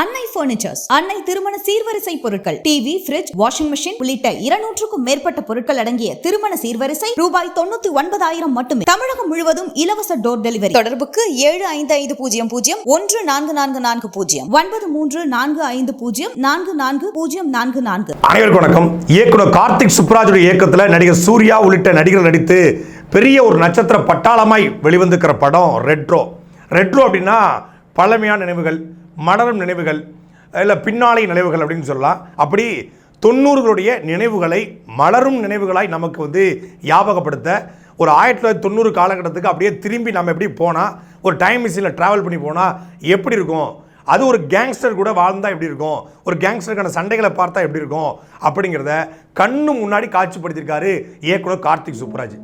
அன்னை பர்னிச்சர்ஸ் அன்னை திருமண சீர்வரிசை பொருட்கள் டிவி ஃபிரிட்ஜ் வாஷிங் மிஷின் உள்ளிட்ட இருநூற்றுக்கும் மேற்பட்ட பொருட்கள் அடங்கிய திருமண சீர்வரிசை ரூபாய் தொண்ணூத்தி ஒன்பதாயிரம் மட்டுமே. தமிழகம் முழுவதும் இலவச டோர் டெலிவரி தொடர்புக்கு ஏழு ஐந்து ஐந்து பூஜ்ஜியம் பூஜ்ஜியம் ஒன்று நான்கு நான்கு நான்கு பூஜ்ஜியம் ஒன்பது மூன்று நான்கு ஐந்து பூஜ்ஜியம் நான்கு நான்கு பூஜ்ஜியம் நான்கு நான்கு. அனைவருக்கும் வணக்கம். இயக்குனர் கார்த்திக் சுப்ராஜுடைய இயக்கத்தில் நடிகர் சூர்யா உள்ளிட்ட நடிகர்கள் நடித்து பெரிய ஒரு நட்சத்திர பட்டாளமாய் வெளிவந்திருக்கிற படம் ரெட்ரோ. ரெட்ரோ அப்படின்னா பழமையான நினைவுகள். மலரும் நினைவுகள் இல்லை பின்னாலை நினைவுகள் அப்படின்னு சொல்லலாம். அப்படி தொண்ணூறுகளுடைய நினைவுகளை மலரும் நினைவுகளாய் நமக்கு வந்து ஞாபகப்படுத்த ஒரு ஆயிரத்தி தொள்ளாயிரத்தி தொண்ணூறு காலகட்டத்துக்கு அப்படியே திரும்பி நம்ம எப்படி போனால் ஒரு டைம் மிஷினில் ட்ராவல் பண்ணி போனால் எப்படி இருக்கும்? அது ஒரு கேங்ஸ்டர் கூட வாழ்ந்தால் எப்படி இருக்கும்? ஒரு கேங்ஸ்டருக்கான சண்டைகளை பார்த்தா எப்படி இருக்கும்? அப்படிங்கிறத கண்ணு முன்னாடி காட்சிப்படுத்தியிருக்காரு இயக்குனர் கார்த்திக் சுப்ராஜ்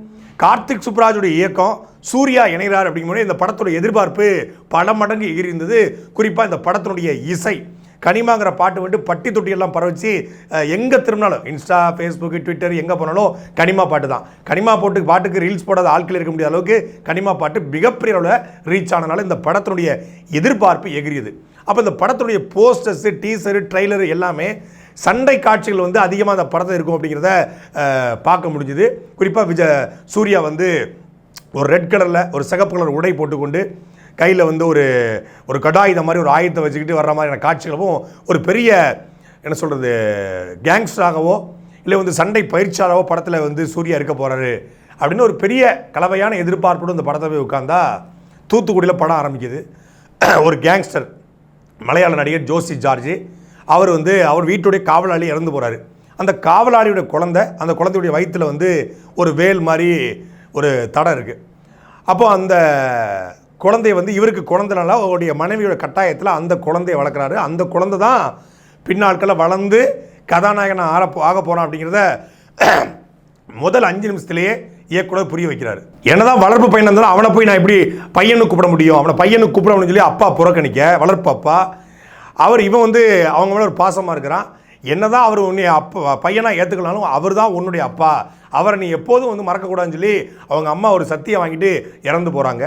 கார்த்திக் சுப்ராஜுடைய இயக்கம் சூர்யா இணைகிறார் அப்படிங்கும்போது இந்த படத்துடைய எதிர்பார்ப்பு பல மடங்கு எகிரிந்தது குறிப்பாக இந்த படத்தினுடைய இசை கனிமாங்கிற பாட்டு வந்துட்டு பட்டி தொட்டியெல்லாம் பரவச்சு எங்கே திரும்பினாலும் இன்ஸ்டா ஃபேஸ்புக்கு ட்விட்டர் எங்கே போனாலும் கனிமா பாட்டு தான். கனிமா போட்டு பாட்டுக்கு ரீல்ஸ் போடாத ஆட்கள் இருக்க முடியாத அளவுக்கு கனிமா பாட்டு மிகப்பெரிய அளவில் ரீச் ஆனனால இந்த படத்தினுடைய எதிர்பார்ப்பு எகிரியது. அப்போ இந்த படத்துடைய போஸ்டர்ஸு டீசரு ட்ரெய்லரு எல்லாமே சண்டை காட்சிகள் வந்து அதிகமாக அந்த படத்தில் இருக்கும் அப்படிங்கிறத பார்க்க முடிஞ்சுது. குறிப்பாக விஜ சூர்யா வந்து ஒரு ரெட் கலரில் ஒரு சிகப்பு கலர் உடை போட்டுக்கொண்டு கையில் வந்து ஒரு ஒரு கடாயுத மாதிரி ஒரு ஆயுதத்தை வச்சுக்கிட்டு வர்ற மாதிரியான காட்சிகளும் ஒரு பெரிய என்ன சொல்கிறது கேங்ஸ்டராகவோ இல்லை வந்து சண்டை பயிற்சியாளராகவோ படத்தில் வந்து சூர்யா இருக்க போகிறாரு அப்படின்னு ஒரு பெரிய கலவையான எதிர்பார்ப்போடு இந்த படத்தை போய் உட்காந்தா தூத்துக்குடியில் படம் ஆரம்பிக்குது. ஒரு கேங்ஸ்டர் மலையாள நடிகர் ஜோசி ஜார்ஜ். அவர் வந்து அவர் வீட்டுடைய காவலாளி இறந்து போகிறாரு அந்த காவலாளியோட குழந்தை அந்த குழந்தையுடைய வயிற்றில் வந்து ஒரு வேல் மாதிரி ஒரு தடை இருக்குது அப்போ அந்த குழந்தைய வந்து இவருக்கு குழந்தைனால அவருடைய மனைவியோட கட்டாயத்தில் அந்த குழந்தைய வளர்க்குறாரு. அந்த குழந்தை தான் பின்னாட்களில் வளர்ந்து கதாநாயகன் ஆற ஆக போகிறான் அப்படிங்கிறத முதல் அஞ்சு நிமிஷத்துலேயே இயக்குனர் புரிய வைக்கிறாரு. என்னதான் வளர்ப்பு பையன் இருந்தாலும் அவனை போய் நான் எப்படி பையனுக்கு கூப்பிட முடியும்? அவனை பையனுக்கு கூப்பிட முடியும்னு சொல்லி அப்பா புறக்கணிக்க வளர்ப்பு அப்பா அவர் இவன் வந்து அவங்க மேலே ஒரு பாசமாக இருக்கிறான். என்னதான் அவர் உன்னை அப்பா பையனாக ஏற்றுக்கலாலும் அவர் தான் உன்னுடைய அப்பா. அவரை நீ எப்போதும் வந்து மறக்கக்கூடாதுன்னு சொல்லி அவங்க அம்மா ஒரு சத்தியம் வாங்கிட்டு இறந்து போகிறாங்க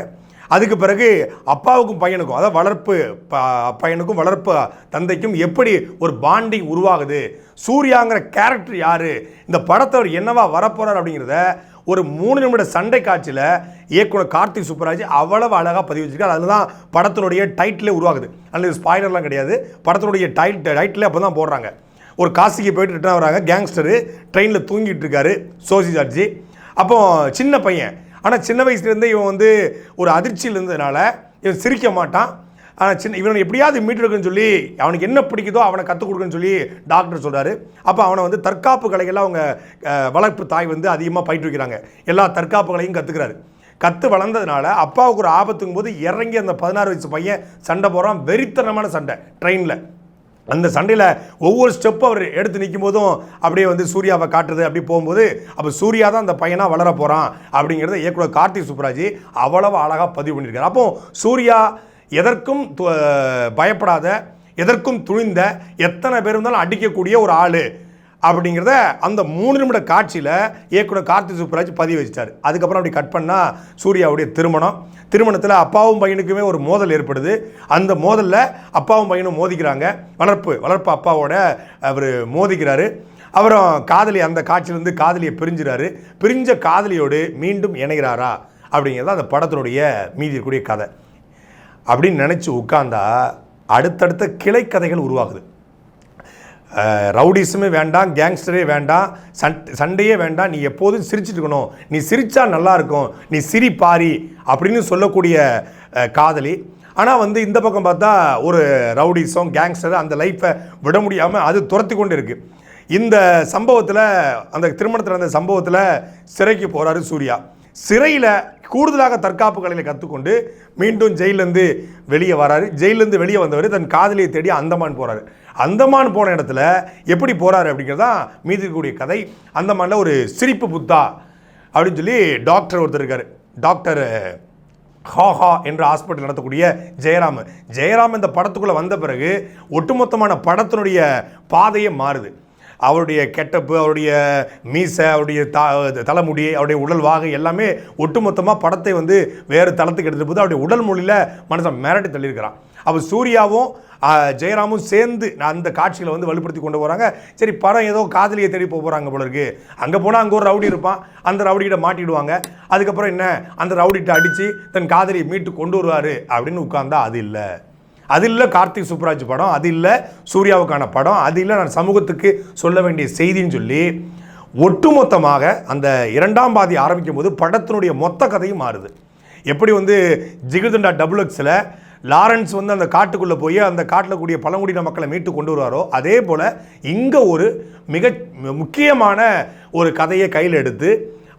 அதுக்கு பிறகு அப்பாவுக்கும் பையனுக்கும் அதாவது வளர்ப்பு ப- பையனுக்கும் வளர்ப்பு தந்தைக்கும் எப்படி ஒரு பாண்டிங் உருவாகுது? சூர்யாங்கிற கேரக்டர் யார்? இந்த படத்தை அவர் என்னவா வரப்போகிறார் அப்படிங்கிறத ஒரு மூணு நிமிட சண்டை காட்சியில் இயக்குனர் கார்த்திக் சுப்பராஜ் அவ்வளவு அழகாக பதிவு வச்சிருக்காரு. அதில் தான் படத்தினுடைய டைட்டிலே உருவாகுது. அல்லது ஸ்பாய்லர்லாம் கிடையாது. படத்தினுடைய டைட் டைட்டிலே அப்போ தான் போடுறாங்க. ஒரு காசிக்கு போயிட்டு ரிட்டர்ன் வராங்க கேங்ஸ்டரு ட்ரெயினில் தூங்கிட்டு இருக்காரு சோசி சார்ஜி. அப்போ சின்ன பையன். ஆனால் சின்ன வயசுலேருந்தே இவன் வந்து ஒரு அதிர்ச்சியில் இருந்ததுனால இவன் சிரிக்க மாட்டான். ஆனால் சின்ன இவனை எப்படியாவது மீட்டெடுக்குன்னு சொல்லி அவனுக்கு என்ன பிடிக்குதோ அவனை கற்றுக் கொடுக்குன்னு சொல்லி டாக்டர் சொல்கிறாரு அப்போ அவனை வந்து தற்காப்பு கலைகள்லாம் அவங்க வளர்ப்பு தாய் வந்து அதிகமாக பயிற்றுவிக்கிறாங்க. எல்லா தற்காப்பு கலையும் கற்றுக்கிறாரு கற்று வளர்ந்ததுனால அப்பாவுக்கு ஒரு ஆபத்துங்கும் போது இறங்கி அந்த பதினாறு வயசு பையன் சண்டை போகிறான் வெறித்தனமான சண்டை ட்ரெயினில் அந்த சண்டையில் ஒவ்வொரு ஸ்டெப்பும் அவர் எடுத்து நிற்கும் போதும் அப்படியே வந்து சூர்யாவை காட்டுறது அப்படி போகும்போது அப்போ சூர்யா தான் அந்த பையனாக வளர போகிறான் அப்படிங்கிறத இயக்குனர் கார்த்திக் சுப்ராஜ் அவ்வளவு அழகாக பதிவு பண்ணியிருக்காரு. அப்போ சூர்யா எதற்கும் து- பயப்படாத எதற்கும் துணிந்த எத்தனை பேர் இருந்தாலும் அடிக்கக்கூடிய ஒரு ஆள். அப்படிங்கிறத அந்த மூணு நிமிட காட்சியில் இயக்குனர் கார்த்தி சூப்பராஜ் பதிவு வச்சிட்டார். அதுக்கப்புறம் அப்படி கட் பண்ணால் சூர்யாவுடைய திருமணம். திருமணத்தில் அப்பாவும் பையனுக்குமே ஒரு மோதல் ஏற்படுது. அந்த மோதலில் அப்பாவும் பையனும் மோதிக்கிறாங்க. வளர்ப்பு வளர்ப்பு அப்பாவோட அவர் மோதிக்கிறாரு. அப்புறம் காதலி அந்த காட்சியிலேருந்து காதலியை பிரிஞ்சுறாரு. பிரிஞ்ச காதலியோடு மீண்டும் இணைகிறாரா அப்படிங்கிறது அந்த படத்தினுடைய மீதி இருக்கக்கூடிய கதை. அப்படின்னு நினச்சி உட்காந்தா அடுத்தடுத்த கிளைக்கதைகள் உருவாகுது. ரவுடிஸுமே வேண்டாம் கேங்ஸ்டரே வேண்டாம் சண் சண்டையே வேண்டாம் நீ எப்போதும் சிரிச்சிட்டு இருக்கணும் நீ சிரித்தா நல்லாயிருக்கும் நீ சிரி பாரி அப்படின்னு சொல்லக்கூடிய காதலி. ஆனால் வந்து இந்த பக்கம் பார்த்தா ஒரு ரவுடிஸும் கேங்ஸ்டர் அந்த லைஃப்பை விட முடியாமல் அது துரத்தி கொண்டு இருக்குது இந்த சம்பவத்தில் அந்த திருமணத்தில் அந்த சம்பவத்தில் சிறைக்கு போகிறாரு சூர்யா. சிறையில் கூடுதலாக தற்காப்பு கலையில் கற்றுக்கொண்டு மீண்டும் ஜெயிலேருந்து வெளியே வராரு. ஜெயிலேருந்து வெளியே வந்தவர் தன் காதலியை தேடி அந்தமான் போகிறாரு அந்தமான் போன இடத்துல எப்படி போகிறாரு அப்படிங்கிறது தான் மீதி இருக்கக்கூடிய கதை. அந்தமானில் ஒரு சிரிப்பு புத்தா அப்படின்னு சொல்லி டாக்டர் ஒருத்தர் இருக்கார். டாக்டர் ஹாஹா என்ற ஹாஸ்பிட்டல் நடத்தக்கூடிய ஜெயராம். ஜெயராம் இந்த படத்துக்குள்ளே வந்த பிறகு ஒட்டுமொத்தமான படத்தினுடைய பாதையே மாறுது. அவருடைய கெட்டப்பு அவருடைய மீசை அவருடைய தா தலைமுடி அவருடைய உடல் வாகை எல்லாமே ஒட்டுமொத்தமாக படத்தை வந்து வேறு தளத்துக்கு எடுத்துட்டு போது அவருடைய உடல் மொழியில் மனசை மிரட்டி தள்ளியிருக்கிறான். அப்போ சூர்யாவும் ஜெயராமும் சேர்ந்து அந்த காட்சிகளை வந்து வலுப்படுத்தி கொண்டு போகிறாங்க சரி படம் ஏதோ காதலியை தேடி போக போகிறாங்க போல இருக்கு. அங்கே போனால் அங்கே ஒரு ரவுடி இருப்பான். அந்த ரவுடிகிட்ட மாட்டிடுவாங்க. அதுக்கப்புறம் என்ன? அந்த ரவுடிகிட்ட அடித்து தன் காதலியை மீட்டு கொண்டு வருவார் அப்படின்னு உட்காந்தா அது இல்லை. அது இல்லை கார்த்திக் சுப்ராஜ் படம் அது இல்லை சூர்யாவுக்கான படம் அது இல்லை நான் சமூகத்துக்கு சொல்ல வேண்டிய செய்தின்னு சொல்லி ஒட்டுமொத்தமாக அந்த இரண்டாம் பாதி ஆரம்பிக்கும் போது படத்தினுடைய மொத்த கதையும் மாறுது. எப்படி வந்து ஜிகிர்தண்டா டபுள் எக்ஸில் லாரன்ஸ் வந்து அந்த காட்டுக்குள்ளே போய் அந்த காட்டில் கூடிய பழங்குடியின மக்களை மீட்டு கொண்டு வருவாரோ அதே போல் இங்கே ஒரு மிக முக்கியமான ஒரு கதையை கையில் எடுத்து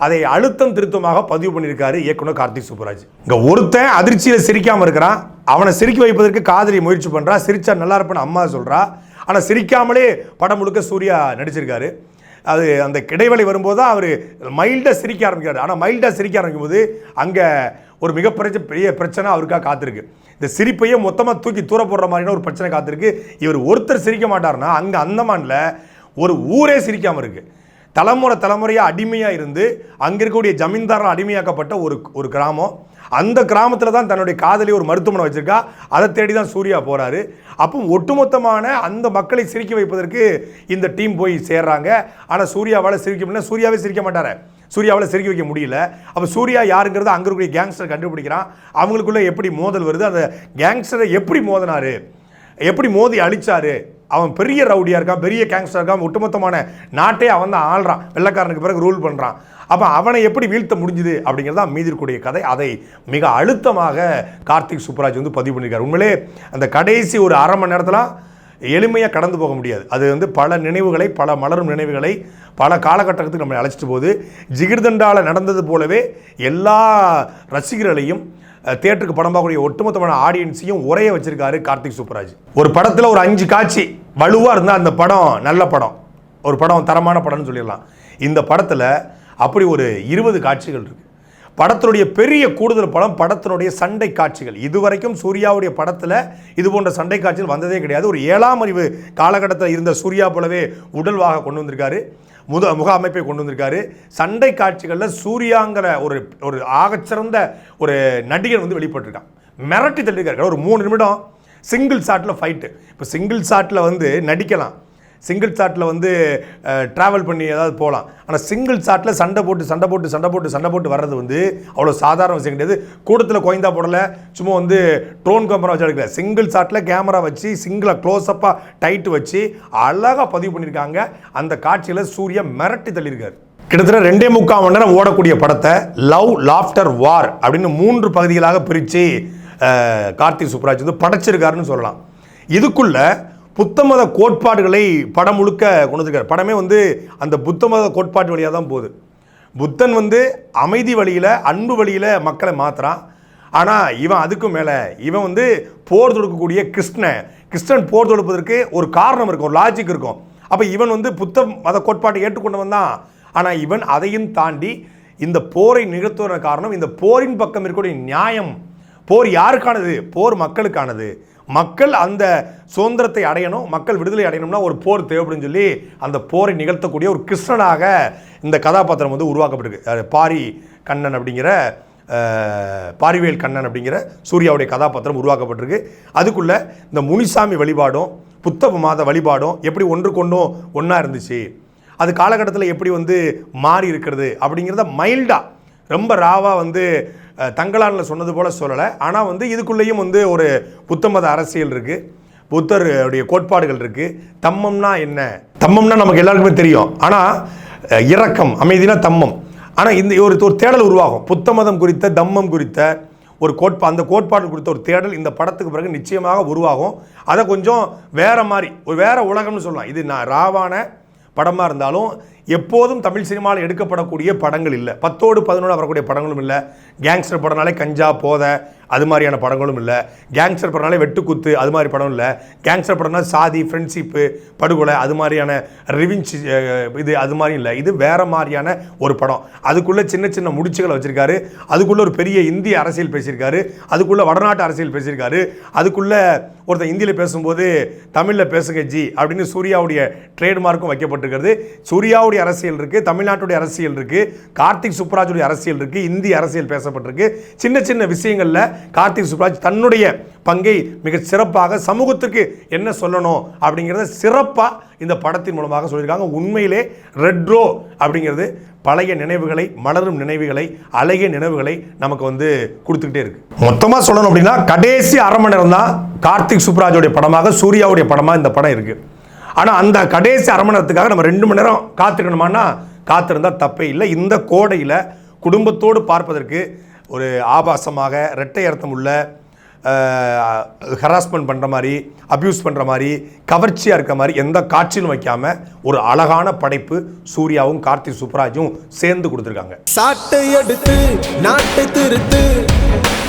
அதை அழுத்தம் திருத்தமாக பதிவு பண்ணியிருக்காரு இயக்குனர் கார்த்திக் சுப்புராஜ். இங்கே ஒருத்தன் அதிர்ச்சியில் சிரிக்காமல் இருக்கிறான். அவனை சிரிக்க வைப்பதற்கு காதலி முயற்சி பண்ணுறா சிரிச்சா நல்லா இருப்பேன்னு அம்மா சொல்கிறா ஆனால் சிரிக்காமலே படம் முழுக்க சூர்யா நடிச்சிருக்காரு. அது அந்த இடைவெளி வரும்போது தான் அவர் மைல்டாக சிரிக்க ஆரம்பிக்கிறார். ஆனால் மைல்டாக சிரிக்க ஆரம்பிக்கும் போது அங்கே ஒரு மிகப்பெரிய பெரிய பிரச்சனை அவருக்காக காத்திருக்கு. இந்த சிரிப்பையே மொத்தமாக தூக்கி தூர போடுற மாதிரியான ஒரு பிரச்சனை காத்திருக்கு. இவர் ஒருத்தர் சிரிக்க மாட்டார்னா அங்கே அந்தமானில் ஒரு ஊரே சிரிக்காமல் இருக்குது தலைமுறை தலைமுறையாக அடிமையாக இருந்து அங்கே இருக்கக்கூடிய ஜமீன்தாரம் அடிமையாக்கப்பட்ட ஒரு ஒரு கிராமம். அந்த கிராமத்தில் தான் தன்னுடைய காதலி ஒரு மருத்துவமனை வச்சுருக்கா. அதை தேடி தான் சூர்யா போகிறாரு அப்போ ஒட்டுமொத்தமான அந்த மக்களை சிரிக்க வைப்பதற்கு இந்த டீம் போய் சேர்றாங்க. ஆனால் சூர்யாவால் சிரிக்க முடியல. சூர்யாவே சிரிக்க மாட்டார். சூர்யாவால் சிரிக்க வைக்க முடியல. அப்போ சூர்யா யாருங்கிறத அங்கே இருக்கக்கூடிய கேங்ஸ்டர் கண்டுபிடிக்கிறான். அவங்களுக்குள்ளே எப்படி மோதல் வருது? அந்த கேங்ஸ்டரை எப்படி மோதினாரு? எப்படி மோதி அழிச்சாரு? அவன் பெரிய ரவுடியாக இருக்கான் பெரிய கேங்ஸ்டர் இருக்கான் ஒட்டுமொத்தமான நாட்டே அவன் தான் ஆள்றான். வெள்ளைக்காரனுக்கு பிறகு ரூல் பண்ணுறான் அப்போ அவனை எப்படி வீழ்த்த முடிஞ்சுது அப்படிங்கிறது தான் மீதி இருக்கக்கூடிய கதை. அதை மிக அழுத்தமாக கார்த்திக் சுப்ராஜ் வந்து பதிவு பண்ணியிருக்காரு. உண்மையிலே அந்த கடைசி ஒரு அரை மணி நேரத்தில் எளிமையாக கடந்து போக முடியாது. அது வந்து பல நினைவுகளை பல மலரும் நினைவுகளை பல காலகட்டத்துக்கு நம்மளை அழைச்சிட்டு போகுது. ஜிகிர்தண்டால நடந்தது போலவே எல்லா ரசிகர்களையும் தேட்டருக்கு படம் பார்க்கக்கூடிய ஒட்டுமொத்தமான ஆடியன்ஸையும் உரைய வச்சிருக்காரு கார்த்திக் சுப்ராஜ் ஒரு படத்தில் ஒரு அஞ்சு காட்சி வலுவாக இருந்தால் அந்த படம் நல்ல படம். ஒரு படம் தரமான படம்னு சொல்லிடலாம். இந்த படத்தில் அப்படி ஒரு இருபது காட்சிகள் இருக்குது படத்தினுடைய பெரிய கூடுதல் படம் படத்தினுடைய சண்டை காட்சிகள். இதுவரைக்கும் சூர்யாவுடைய படத்தில் இது போன்ற சண்டை காட்சிகள் வந்ததே கிடையாது. ஒரு ஏழாம் அறிவு காலகட்டத்தில் இருந்த சூர்யா போலவே உடல்வாக கொண்டு வந்திருக்காரு. முத முக அமைப்பை கொண்டு வந்திருக்காரு. சண்டை காட்சிகளில் சூர்யாங்கிற ஒரு ஒரு ஆகச்சிறந்த ஒரு நடிகர் வந்து வெளிப்பட்டிருக்கான். மிரட்டி தள்ளியிருக்காரு. ஒரு மூணு நிமிடம் சிங்கிள் ஷாட்டில் ஃபைட்டு இப்போ சிங்கிள் ஷாட்டில் வந்து நடிக்கலாம். சிங்கிள் ஷாட்டில் வந்து ட்ராவல் பண்ணி ஏதாவது போகலாம் ஆனால் சிங்கிள் ஷாட்டில் சண்டை போட்டு சண்டை போட்டு சண்டை போட்டு சண்டை போட்டு வர்றது வந்து அவ்வளோ சாதாரண விஷயம் கிடையாது. கூடத்தில் குறைந்தா போடலை சும்மா வந்து ட்ரோன் கேமரா வச்சு எடுக்கல. சிங்கிள் ஷாட்டில் கேமரா வச்சு சிங்கிளாக க்ளோஸ்அப்பாக டைட்டு வச்சு அழகாக பதிவு பண்ணியிருக்காங்க. அந்த காட்சியில் சூர்யா மிரட்டி தள்ளியிருக்காரு. கிட்டத்தட்ட ரெண்டே முக்கால் மணி நேரம் ஓடக்கூடிய படத்தை லவ் லாஃப்டர் வார் அப்படின்னு மூன்று பகுதிகளாக பிரித்து கார்த்தி சுப்ராஜ் வந்து படைச்சிருக்காருன்னு சொல்லலாம். இதுக்குள்ள புத்த மத கோட்பாடுகளை படம் முழுக்க கொண்டு வந்திருக்காரு. படமே வந்து அந்த புத்த மத கோட்பாட்டு வழியாக தான் போகுது. புத்தன் வந்து அமைதி வழியில் அன்பு வழியில் மக்களை மாத்துறான். ஆனால் இவன் அதுக்கும் மேலே இவன் வந்து போர் தொடுக்கக்கூடிய கிருஷ்ணன் கிருஷ்ணன் போர் தொடுப்பதற்கு ஒரு காரணம் இருக்கும் ஒரு லாஜிக் இருக்கும். அப்போ இவன் வந்து புத்த மத கோட்பாட்டை ஏற்றுக்கொண்டவன் தான். ஆனால் இவன் அதையும் தாண்டி இந்த போரை நிகழ்த்துவதற்கான காரணம் இந்த போரின் பக்கம் இருக்கக்கூடிய நியாயம் போர் யாருக்கானது? போர் மக்களுக்கானது. மக்கள் அந்த சுதந்திரத்தை அடையணும் மக்கள் விடுதலை அடையணும்னா ஒரு போர் தேவைப்படும் சொல்லி அந்த போரை நிகழ்த்தக்கூடிய ஒரு கிருஷ்ணனாக இந்த கதாபாத்திரம் வந்து உருவாக்கப்பட்டிருக்கு. பாரி கண்ணன் அப்படிங்கிற பாரிவேல் கண்ணன் அப்படிங்கிற சூர்யாவுடைய கதாபாத்திரம் உருவாக்கப்பட்டிருக்கு. அதுக்குள்ள இந்த முனிசாமி வழிபாடும் புத்தக மாத வழிபாடும் எப்படி ஒன்று கொண்டும் ஒன்றா இருந்துச்சு? அது காலகட்டத்தில் எப்படி வந்து மாறி இருக்கிறது அப்படிங்கிறத மைல்டாக ரொம்ப ராவாக வந்து அஹ், சொன்னது போல் சொல்லலை. ஆனால் வந்து இதுக்குள்ளேயும் வந்து ஒரு புத்த மத அரசியல் இருக்குது புத்தருடைய கோட்பாடுகள் இருக்குது தம்மம்னா என்ன? தம்மம்னா நமக்கு எல்லாருக்குமே தெரியும். ஆனால் இரக்கம் அமைதினா தம்மம். ஆனால் இந்த ஒரு ஒரு தேடல் உருவாகும். புத்த மதம் குறித்த தம்மம் குறித்த ஒரு கோட்பா அந்த கோட்பாடு குறித்த ஒரு தேடல் இந்த படத்துக்கு பிறகு நிச்சயமாக உருவாகும். அதை கொஞ்சம் வேற மாதிரி ஒரு வேற உலகம்னு சொல்லலாம். இது நான் ராவான படமாக இருந்தாலும் எப்போதும் தமிழ் சினிமாவில் எடுக்கப்படக்கூடிய படங்கள் இல்லை. பத்தோடு பதினோடு வரக்கூடிய படங்களும் இல்லை. கேங்ஸ்டர் படம்னாலே கஞ்சா போதை அது மாதிரியான படங்களும் இல்லை. கேங்ஸ்டர் படம்னாலே வெட்டுக்குத்து அது மாதிரி படம் இல்லை. கேங்ஸ்டர் படம்னா சாதி ஃப்ரெண்ட்ஷிப்பு படுகொலை அது மாதிரியான ரிவிஞ்ச் இது அது மாதிரி இல்லை. இது வேறு மாதிரியான ஒரு படம். அதுக்குள்ளே சின்ன சின்ன முடிச்சுகளை வச்சுருக்காரு. அதுக்குள்ளே ஒரு பெரிய இந்திய அரசியல் பேசியிருக்காரு. அதுக்குள்ளே வடநாட்டு அரசியல் பேசியிருக்காரு. அதுக்குள்ளே ஒருத்தர் இந்தியில் பேசும்போது தமிழில் பேசுங்க ஜி அப்படின்னு சூர்யாவுடைய ட்ரேட்மார்க்கும் வைக்கப்பட்டிருக்கிறது. சூர்யாவுடைய அரசியல் இருக்குது தமிழ்நாட்டுடைய அரசியல் இருக்குது கார்த்திக் சுப்ராஜுடைய அரசியல் இருக்குது இந்தி அரசியல் பேசப்பட்டிருக்கு. சின்ன சின்ன விஷயங்களில் கார்த்திக் சுப்ராஜ் தன்னுடைய பங்கை மிக சிறப்பாக சமூகத்திற்கு என்ன சொல்லணும் அப்படிங்கிறத சிறப்பாக இந்த படத்தின் மூலமாக சொல்லியிருக்காங்க. உண்மையிலே ரெட்ரோ அப்படிங்கிறது பழைய நினைவுகளை மலரும் நினைவுகளை அழகிய நினைவுகளை நமக்கு வந்து கொடுத்துக்கிட்டே இருக்கு. மொத்தமாக சொல்லணும் அப்படின்னா கடைசி அரை மணி நேரம் தான் கார்த்திக் சுப்ராஜோடைய படமாக சூர்யாவுடைய படமாக இந்த படம் இருக்குது ஆனால் அந்த கடைசி அரை மணி நேரத்துக்காக நம்ம ரெண்டு மணி நேரம் காத்திருக்கணுமானா காத்திருந்தால் தப்பே இல்லை. இந்த கோடையில் குடும்பத்தோடு பார்ப்பதற்கு ஒரு ஆபாசமாக இரட்டை அர்த்தம் உள்ள ஹராஸ்மெண்ட் பண்ணுற மாதிரி அப்யூஸ் பண்ணுற மாதிரி கவர்ச்சியாக இருக்க மாதிரி எந்த காட்சியிலும் வைக்காமல் ஒரு அழகான படைப்பு சூர்யாவும் கார்த்தி சுப்ராஜும் சேர்ந்து கொடுத்துருக்காங்க. சாட்டை எடுத்து நாட்டை திருத்து.